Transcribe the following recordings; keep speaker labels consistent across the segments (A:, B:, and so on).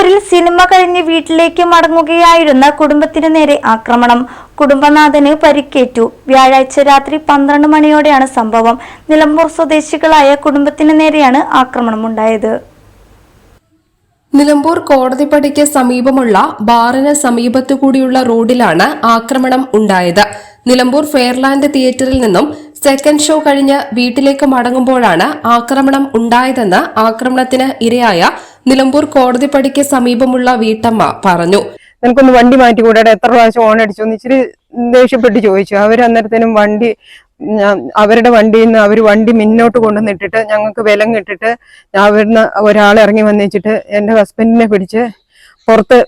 A: നിലമ്പൂരിൽ സിനിമ കഴിഞ്ഞ് വീട്ടിലേക്ക് മടങ്ങുകയായിരുന്ന കുടുംബത്തിന് നേരെ ആക്രമണം. കുടുംബനാഥന് പരിക്കേറ്റു. വ്യാഴാഴ്ച രാത്രി പന്ത്രണ്ട് മണിയോടെയാണ് സംഭവം. നിലമ്പൂർ സ്വദേശികളായ കുടുംബത്തിന് നേരെയാണ് ആക്രമണം ആക്രമണമുണ്ടായത്.
B: നിലമ്പൂർ കോടതിപ്പടിക്ക് സമീപമുള്ള ബാറിന് സമീപത്തുകൂടിയുള്ള റോഡിലാണ് ആക്രമണം ഉണ്ടായത്. നിലമ്പൂർ ഫെയർലാൻഡ് തിയേറ്ററിൽ നിന്നും സെക്കൻഡ് ഷോ കഴിഞ്ഞ് വീട്ടിലേക്ക് മടങ്ങുമ്പോഴാണ് ആക്രമണം ഉണ്ടായതെന്ന് ആക്രമണത്തിന് ഇരയായ നിലമ്പൂർ കോടതി പടിക്ക് സമീപമുള്ള വീട്ടമ്മ പറഞ്ഞു.
C: നിനക്കൊന്ന് വണ്ടി മാറ്റി കൂടാതെ എത്ര പ്രാവശ്യം ഓൺ അടിച്ചു? എന്ന് ഇച്ചിരി ദേഷ്യപ്പെട്ട് ചോദിച്ചു. അവർ അന്നേരത്തേനും വണ്ടി അവരുടെ വണ്ടിയിൽ നിന്ന് അവർ വണ്ടി മുന്നോട്ട് കൊണ്ടുവന്നിട്ടിട്ട് ഞങ്ങൾക്ക് വിലം കിട്ടിട്ട് അവിടുന്ന് ഒരാൾ ഇറങ്ങി വന്നിച്ചിട്ട് എന്റെ ഹസ്ബൻഡിനെ പിടിച്ച് പുറത്ത്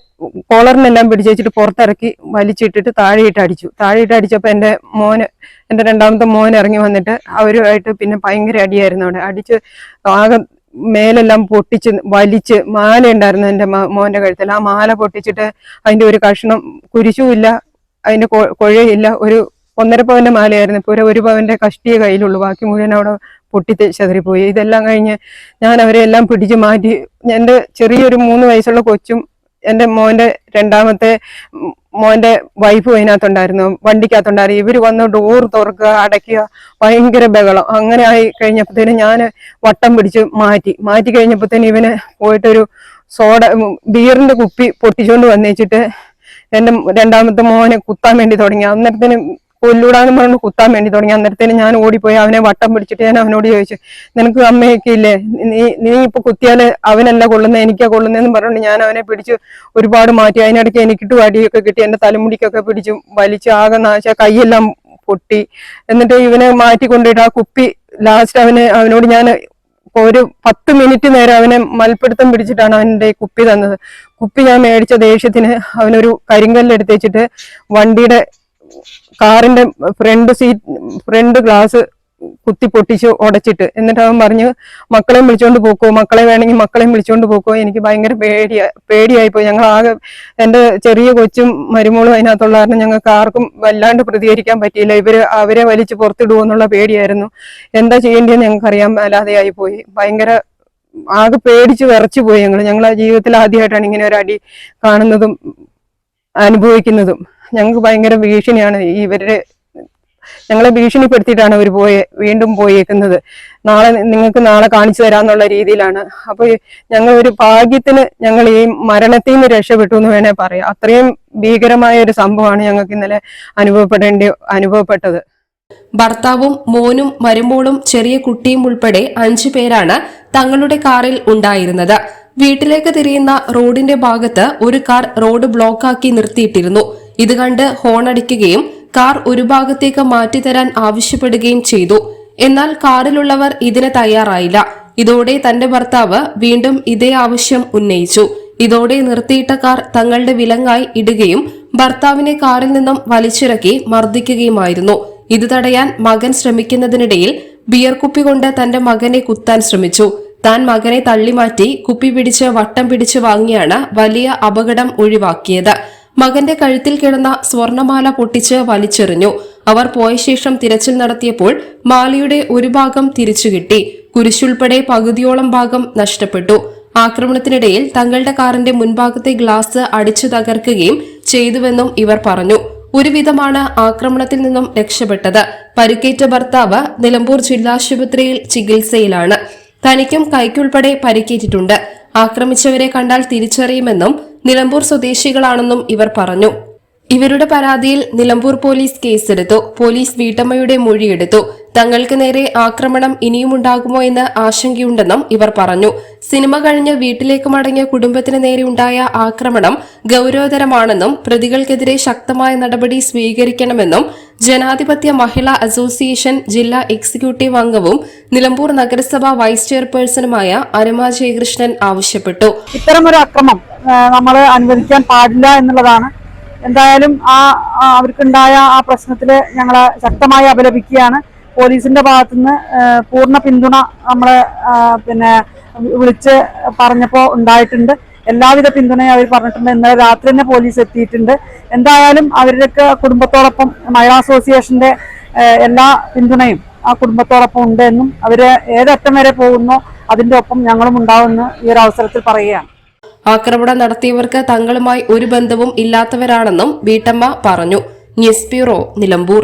C: കോളറിനെല്ലാം പിടിച്ച് വെച്ചിട്ട് പുറത്തിറക്കി വലിച്ചിട്ടിട്ട് താഴെയിട്ട് അടിച്ചു. താഴെയിട്ട് അടിച്ചപ്പോൾ എന്റെ മോന് എന്റെ രണ്ടാമത്തെ മോൻ ഇറങ്ങി വന്നിട്ട് അവരുമായിട്ട് പിന്നെ ഭയങ്കര അടിയായിരുന്നു അവിടെ. അടിച്ച് ആകെ മേലെല്ലാം പൊട്ടിച്ച് വലിച്ച് മാല ഉണ്ടായിരുന്നു എന്റെ മോന്റെ കഴുത്തിൽ. ആ മാല പൊട്ടിച്ചിട്ട് അതിന്റെ ഒരു കഷ്ണം കുരിശുമില്ല അതിന്റെ കൊ- കൊഴയില്ല ഒരു ഒന്നര പവന്റെ മാലയായിരുന്നു. ഇപ്പോൾ ഒരു ഒരു പവന്റെ കഷ്ടിയെ കയ്യിലുള്ളൂ. ബാക്കി മുഴുവൻ അവിടെ പൊട്ടി ചതറിപ്പോയി. ഇതെല്ലാം കഴിഞ്ഞ് ഞാൻ അവരെ എല്ലാം പിടിച്ച് മാറ്റി. എന്റെ ചെറിയൊരു മൂന്ന് വയസ്സുള്ള കൊച്ചും എന്റെ മോന്റെ രണ്ടാമത്തെ മോന്റെ വൈഫ് അതിനകത്തുണ്ടായിരുന്നു വണ്ടിക്കകത്തുണ്ടായിരുന്നു. ഇവർ വന്ന് ഡോർ തുറക്കുക അടയ്ക്കുക ഭയങ്കര ബഹളം. അങ്ങനെ ആയി കഴിഞ്ഞപ്പോഴത്തേനും ഞാൻ വട്ടം പിടിച്ച് മാറ്റി. മാറ്റി കഴിഞ്ഞപ്പോഴത്തേനും ഇവന് പോയിട്ടൊരു സോഡ ബിയറിന്റെ കുപ്പി പൊട്ടിച്ചുകൊണ്ട് വന്നേച്ചിട്ട് എന്റെ രണ്ടാമത്തെ മോനെ കുത്താൻ വേണ്ടി തുടങ്ങി. അന്നേരത്തിന് കൊല്ലൂടാന്ന് പറഞ്ഞു കുത്താൻ വേണ്ടി തുടങ്ങി. അന്നേരത്തേന് ഞാൻ ഓടിപ്പോയി. അവനെ വട്ടം പിടിച്ചിട്ട് ഞാൻ അവനോട് ചോദിച്ചു നിനക്ക് അമ്മയൊക്കെ ഇല്ലേ? നീ നീ ഇപ്പൊ കുത്തിയാൽ അവനല്ല കൊള്ളുന്നത് എനിക്കാ കൊള്ളുന്നതെന്ന് പറഞ്ഞുകൊണ്ട് ഞാൻ അവനെ പിടിച്ച് ഒരുപാട് മാറ്റി. അതിനിടയ്ക്ക് എനിക്കിട്ട് വടിയൊക്കെ കിട്ടി. എന്റെ തലമുടിക്കൊക്കെ പിടിച്ച് വലിച്ച് ആകെ നാശ. കൈയെല്ലാം പൊട്ടി. എന്നിട്ട് ഇവനെ മാറ്റി കൊണ്ടുപോയിട്ട് ആ കുപ്പി ലാസ്റ്റ് അവന് അവനോട് ഞാൻ ഒരു പത്ത് മിനിറ്റ് നേരം അവനെ മൽപ്പിടുത്തം പിടിച്ചിട്ടാണ് അവന്റെ കുപ്പി തന്നത്. കുപ്പി ഞാൻ മേടിച്ച ദേഷ്യത്തിന് അവനൊരു കരിങ്കല്ലെടുത്ത് വെച്ചിട്ട് വണ്ടിയുടെ കാറിന്റെ ഫ്രണ്ട് സീറ്റ് ഫ്രണ്ട് ഗ്ലാസ് കുത്തി പൊട്ടിച്ച് ഉടച്ചിട്ട് എന്നിട്ട് അവൻ പറഞ്ഞു മക്കളെയും വിളിച്ചോണ്ട് പോക്കോ മക്കളെ വേണമെങ്കിൽ മക്കളെയും വിളിച്ചോണ്ട് പോക്കോ. എനിക്ക് ഭയങ്കര പേടിയാ പേടിയായി പോയി ഞങ്ങൾ ആകെ എന്റെ ചെറിയ കൊച്ചും മരുമോളും അതിനകത്തുള്ള കാരണം ഞങ്ങൾക്ക് ആർക്കും വല്ലാണ്ട് പ്രതികരിക്കാൻ പറ്റിയില്ല. ഇവർ അവരെ വലിച്ചു പുറത്തിടുവോ എന്നുള്ള പേടിയായിരുന്നു. എന്താ ചെയ്യേണ്ടതെന്ന് ഞങ്ങൾക്ക് അറിയാൻ മേലാതെയായി പോയി ഭയങ്കര ആകെ പേടിച്ച് വിറച്ചു പോയി ഞങ്ങൾ ആ ജീവിതത്തിൽ ആദ്യമായിട്ടാണ് ഇങ്ങനെ ഒരു അടി കാണുന്നതും അനുഭവിക്കുന്നതും. ഞങ്ങൾക്ക് ഭയങ്കര ഭീഷണിയാണ് ഇവരുടെ ഞങ്ങളെ ഭീഷണിപ്പെടുത്തിയിട്ടാണ് അവർ പോയ വീണ്ടും പോയേക്കുന്നത്. നാളെ നിങ്ങൾക്ക് നാളെ കാണിച്ചു തരാന്നുള്ള രീതിയിലാണ്. അപ്പൊ ഞങ്ങൾ ഒരു ഭാഗ്യത്തിന് ഞങ്ങൾ ഈ മരണത്തിൽ നിന്ന് രക്ഷപ്പെട്ടു എന്ന് വേണേ പറയാം. അത്രയും ഭീകരമായ ഒരു സംഭവമാണ് ഞങ്ങൾക്ക് ഇന്നലെ അനുഭവപ്പെടേണ്ടി അനുഭവപ്പെട്ടത്.
B: ഭർത്താവും മോനും മരുമോളും ചെറിയ കുട്ടിയും ഉൾപ്പെടെ അഞ്ചു പേരാണ് തങ്ങളുടെ കാറിൽ ഉണ്ടായിരുന്നത്. വീട്ടിലേക്ക് തിരിയുന്ന റോഡിന്റെ ഭാഗത്ത് ഒരു കാർ റോഡ് ബ്ലോക്കാക്കി നിർത്തിയിട്ടിരുന്നു. ഇത് കണ്ട് ഹോൺ അടിക്കുകയും കാർ ഒരു ഭാഗത്തേക്ക് മാറ്റിത്തരാൻ ആവശ്യപ്പെടുകയും ചെയ്തു. എന്നാൽ കാറിലുള്ളവർ ഇതിന് തയ്യാറായില്ല. ഇതോടെ തന്റെ ഭർത്താവ് വീണ്ടും ഇതേ ആവശ്യം ഉന്നയിച്ചു. ഇതോടെ നിർത്തിയിട്ട കാർ തങ്ങളുടെ വിലങ്ങായി ഇടുകയും ഭർത്താവിനെ കാറിൽ നിന്നും വലിച്ചിറക്കി മർദ്ദിക്കുകയുമായിരുന്നു. ഇത് തടയാൻ മകൻ ശ്രമിക്കുന്നതിനിടയിൽ ബിയർ കുപ്പി കൊണ്ട് തന്റെ മകനെ കുത്താൻ ശ്രമിച്ചു. താൻ മകനെ തള്ളിമാറ്റി കുപ്പി പിടിച്ച് വട്ടം പിടിച്ച് വാങ്ങിയാണ് വലിയ അപകടം ഒഴിവാക്കിയത്. മകന്റെ കഴുത്തിൽ കിടന്ന സ്വർണമാല പൊട്ടിച്ച് വലിച്ചെറിഞ്ഞു. അവർ പോയ ശേഷം തിരച്ചിൽ നടത്തിയപ്പോൾ മാലയുടെ ഒരു ഭാഗം തിരിച്ചു കിട്ടി. കുരിശുൾപ്പെടെ പകുതിയോളം ഭാഗം നഷ്ടപ്പെട്ടു. ആക്രമണത്തിനിടയിൽ തങ്ങളുടെ കാറിന്റെ മുൻഭാഗത്തെ ഗ്ലാസ് അടിച്ചു തകർക്കുകയും ചെയ്തുവെന്നും ഇവർ പറഞ്ഞു. ഒരുവിധമാണ് ആക്രമണത്തിൽ നിന്നും രക്ഷപ്പെട്ടത്. പരിക്കേറ്റ ഭർത്താവ് നിലമ്പൂർ ജില്ലാശുപത്രിയിൽ ചികിത്സയിലാണ്. തനിക്കും കൈക്കുൾപ്പെടെ പരിക്കേറ്റിട്ടുണ്ട്. ആക്രമിച്ചവരെ കണ്ടാൽ തിരിച്ചറിയുമെന്നും നിലമ്പൂർ സ്വദേശികളാണെന്നും ഇവർ പറഞ്ഞു. ഇവരുടെ പരാതിയിൽ നിലമ്പൂർ പോലീസ് കേസെടുത്തു. പോലീസ് വീട്ടമ്മയുടെ മൊഴിയെടുത്തു. തങ്ങൾക്ക് നേരെ ആക്രമണം ഇനിയുമുണ്ടാകുമോ എന്ന് ആശങ്കയുണ്ടെന്നും ഇവർ പറഞ്ഞു. സിനിമ കഴിഞ്ഞ് വീട്ടിലേക്ക് മടങ്ങിയ കുടുംബത്തിന് നേരെ ഉണ്ടായ ആക്രമണം ഗൌരവതരമാണെന്നും പ്രതികൾക്കെതിരെ ശക്തമായ നടപടി സ്വീകരിക്കണമെന്നും ജനാധിപത്യ മഹിളാ അസോസിയേഷൻ ജില്ലാ എക്സിക്യൂട്ടീവ് അംഗവും നിലമ്പൂർ നഗരസഭ വൈസ് ചെയർപേഴ്സണുമായ അരുമ ജയകൃഷ്ണൻ ആവശ്യപ്പെട്ടു.
D: ഇത്തരമൊരു അക്രമം നമ്മൾ അനുവദിക്കാൻ പാടില്ല എന്നുള്ളതാണ്. എന്തായാലും ആ അവർക്കുണ്ടായ ആ പ്രശ്നത്തിൽ ഞങ്ങൾ ശക്തമായി അപലപിക്കുകയാണ്. പോലീസിന്റെ ഭാഗത്തുനിന്ന് പൂർണ പിന്തുണ നമ്മൾ പിന്നെ വിളിച്ച് പറഞ്ഞപ്പോൾ ഉണ്ടായിട്ടുണ്ട്. എല്ലാവിധ പിന്തുണയും അവർ പറഞ്ഞിട്ടുണ്ട്. ഇന്നലെ രാത്രി തന്നെ പോലീസ് എത്തിയിട്ടുണ്ട്. എന്തായാലും അവരുടെയൊക്കെ കുടുംബത്തോടൊപ്പം മഹിളാ അസോസിയേഷന്റെ എല്ലാ പിന്തുണയും ആ കുടുംബത്തോടൊപ്പം ഉണ്ട് എന്നും അവർ ഏതറ്റം വരെ പോകുന്നോ അതിന്റെ ഒപ്പം ഞങ്ങളും ഉണ്ടാവുമെന്ന് ഈ ഒരു അവസരത്തിൽ പറയുകയാണ്.
B: ആക്രമണം നടത്തിയവർക്ക് തങ്ങളുമായി ഒരു ബന്ധവും ഇല്ലാത്തവരാണെന്നും വീട്ടമ്മ പറഞ്ഞു. News bureau Nilambur.